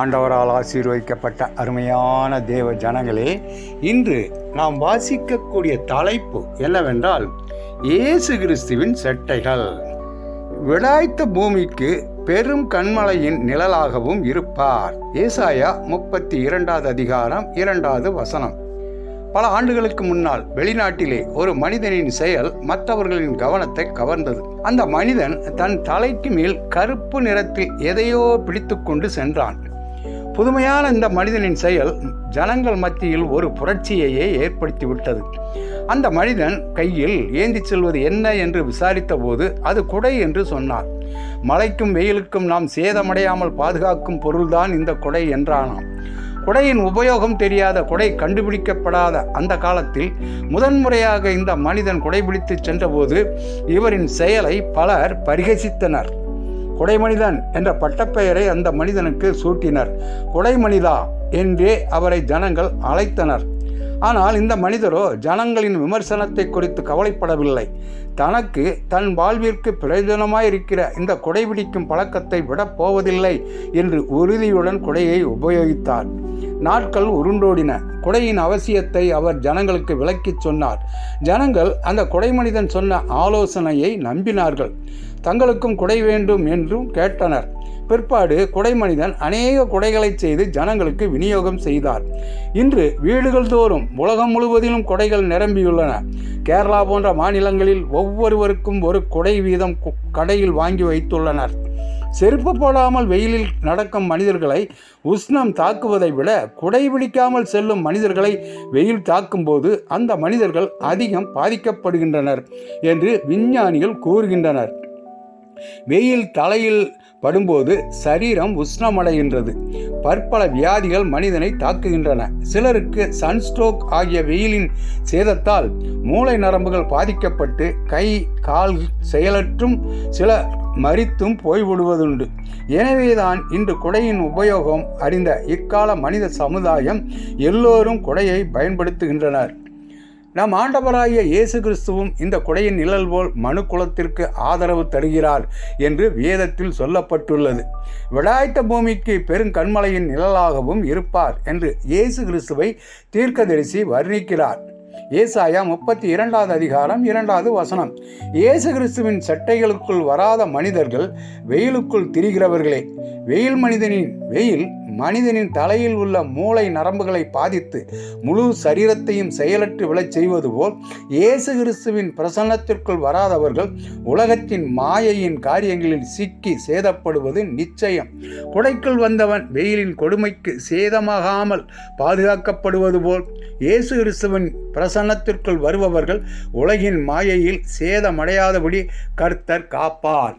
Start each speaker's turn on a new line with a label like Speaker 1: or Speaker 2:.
Speaker 1: ஆண்டவரால் ஆசீர்வதிக்கப்பட்ட அருமையான தேவ ஜனங்களே இன்று நாம் வாசிக்கக்கூடிய தலைப்பு என்னவென்றால் இயேசு கிறிஸ்துவின் செட்டைகள். விடாய்த்த பூமிக்கு பெரும் கண்மலையின் நிழலாகவும் இருப்பார். ஏசாயா முப்பத்தி இரண்டாவது அதிகாரம் இரண்டாவது வசனம். பல ஆண்டுகளுக்கு முன்னால் வெளிநாட்டிலே ஒரு மனிதனின் செயல் மற்றவர்களின் கவனத்தை கவர்ந்தது. அந்த மனிதன் தன் தலைக்கு மேல் கருப்பு நிறத்தில் எதையோ பிடித்துக்கொண்டு சென்றான். புதுமையான இந்த மனிதனின் செயல் ஜனங்கள் மத்தியில் ஒரு புரட்சியையே ஏற்படுத்தி விட்டது அந்த மனிதன் கையில் ஏந்தி செல்வது என்ன என்று விசாரித்த போது அது குடை என்று சொன்னார். மழைக்கும் வெயிலுக்கும் நாம் சேதமடையாமல் பாதுகாக்கும் பொருள்தான் இந்த குடை என்றானாம். குடையின் உபயோகம் தெரியாத குடை கண்டுபிடிக்கப்படாத அந்த காலத்தில் முதன்முறையாக இந்த மனிதன் குடைபிடித்து சென்றபோது இவரின் செயலை பலர் பரிகசித்தனர். குடைமனிதன் என்ற பட்டப்பெயரை அந்த மனிதனுக்கு சூட்டினர். குடைமனிதா என்றே அவரை ஜனங்கள் அழைத்தனர். ஆனால் இந்த மனிதரோ ஜனங்களின் விமர்சனத்தை குறித்து கவலைப்படவில்லை. தனக்கு தன் வாழ்விற்கு பிரயோஜனமாயிருக்கிற இந்த குடைபிடிக்கும் பழக்கத்தை விடப் போவதில்லை என்று உறுதியுடன் குடையை உபயோகித்தார். நாட்கள் உருண்டோடின. குடையின் அவசியத்தை அவர் ஜனங்களுக்கு விளக்கிச் சொன்னார். ஜனங்கள் அந்த குடைமனிதன் சொன்ன ஆலோசனையை நம்பினார்கள். தங்களுக்கும் குடை வேண்டும் என்றும் கேட்டனர். பிற்பாடு குடைமனிதன் அநேக குடைகளை செய்து ஜனங்களுக்கு விநியோகம் செய்தார். இன்று வீடுகள் தோறும் உலகம் முழுவதிலும் குடைகள் நிரம்பியுள்ளன. கேரளா போன்ற மாநிலங்களில் ஒவ்வொருவருக்கும் ஒரு குடை வீதம் கு- கடையில் வாங்கி வைத்துள்ளனர். செருப்பு போடாமல் வெயிலில் நடக்கும் மனிதர்களை உஷ்ணம் தாக்குவதை விட குடை பிடிக்காமல் செல்லும் மனிதர்களை வெயில் தாக்கும்போது அந்த மனிதர்கள் அதிகம் பாதிக்கப்படுகின்றனர் என்று விஞ்ஞானிகள் கூறுகின்றனர். வெயில் தலையில் படும்போது சரீரம் உஷ்ணமடைகின்றது. பற்பல வியாதிகள் மனிதனை தாக்குகின்றன. சிலருக்கு சன்ஸ்ட்ரோக் ஆகிய வெயிலின் சேதத்தால் மூளை நரம்புகள் பாதிக்கப்பட்டு கை கால் செயலற்றும் சில மறித்தும் போய்விடுவதுண்டு. எனவேதான் இன்று குடையின் உபயோகம் அறிந்த இக்கால மனித சமுதாயம் எல்லோரும் குடையை பயன்படுத்துகின்றனர். நம் ஆண்டவராகிய இயேசு கிறிஸ்துவும் இந்த குடையின் நிழல் போல் மனு குலத்திற்கு ஆதரவு தருகிறார் என்று வேதத்தில் சொல்லப்பட்டுள்ளது. விடாய்த்த பூமிக்கு பெருங்கண்மலையின் நிழலாகவும் இருப்பார் என்று இயேசு கிறிஸ்துவை தீர்க்கதரிசி வர்ணிக்கிறார். ஏசாயா முப்பத்தி இரண்டாவது அதிகாரம் இரண்டாவது வசனம். இயேசு கிறிஸ்துவின் சட்டைகளுக்குள் வராத மனிதர்கள் வெயிலுக்குள் திரிகிறவர்களே வெயில் மனிதனின் வெயில் மனிதனின் தலையில் உள்ள மூளை நரம்புகளை பாதித்து முழு சரீரத்தையும் செயலற்று விழச் செய்வது போல் இயேசு கிறிஸ்துவின் பிரசன்னத்திற்குள் வராதவர்கள் உலகத்தின் மாயையின் காரியங்களில் சிக்கி சேதப்படுவது நிச்சயம். குடைக்குள் வந்தவன் வெயிலின் கொடுமைக்கு சேதமாகாமல் பாதுகாக்கப்படுவது போல் இயேசு கிறிஸ்துவின் பிரசன்னத்திற்குள் வருபவர்கள் உலகின் மாயையில் சேதமடையாதபடி கர்த்தர் காப்பார்.